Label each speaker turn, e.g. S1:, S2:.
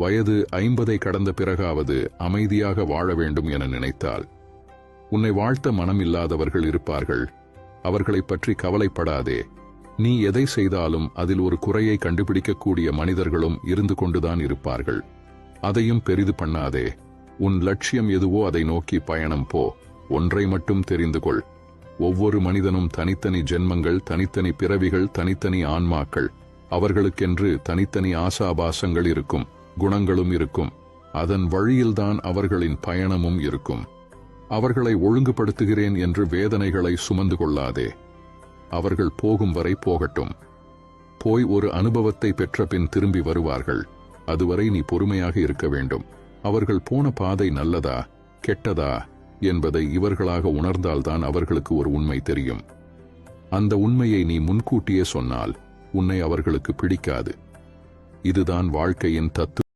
S1: வயது ஐம்பதை கடந்த பிறகாவது அமைதியாக வாழ வேண்டும் என நினைத்தால் உன்னை வாழ்த்த மனம் இல்லாதவர்கள் இருப்பார்கள். அவர்களைப் பற்றி கவலைப்படாதே. நீ எதை செய்தாலும் அதில் ஒரு குறையை கண்டுபிடிக்கக்கூடிய மனிதர்களும் இருந்து கொண்டுதான் இருப்பார்கள். அதையும் பெரிது பண்ணாதே. உன் லட்சியம் எதுவோ அதை நோக்கி பயணம் போ. ஒன்றை மட்டும் தெரிந்து கொள். ஒவ்வொரு மனிதனும் தனித்தனி ஜென்மங்கள் தனித்தனி பிறவிகள் தனித்தனி ஆன்மாக்கள். அவர்களுக்கென்று தனித்தனி ஆசாபாசங்கள் இருக்கும். குணங்களும் இருக்கும். அதன் வழியில்தான் அவர்களின் பயணமும் இருக்கும். அவர்களை ஒழுங்குபடுத்துகிறேன் என்று வேதனைகளை சுமந்து கொள்ளாதே. அவர்கள் போகும் வரை போகட்டும். போய் ஒரு அனுபவத்தை பெற்ற பின் திரும்பி வருவார்கள். அதுவரை நீ பொறுமையாக இருக்க வேண்டும். அவர்கள் போன பாதை நல்லதா கெட்டதா என்பதை இவர்களாக உணர்ந்தால்தான் அவர்களுக்கு ஒரு உண்மை தெரியும். அந்த உண்மையை நீ முன்கூட்டியே சொன்னால் உன்னை அவர்களுக்கு பிடிக்காது. இதுதான் வாழ்க்கையின் தத்துவம்.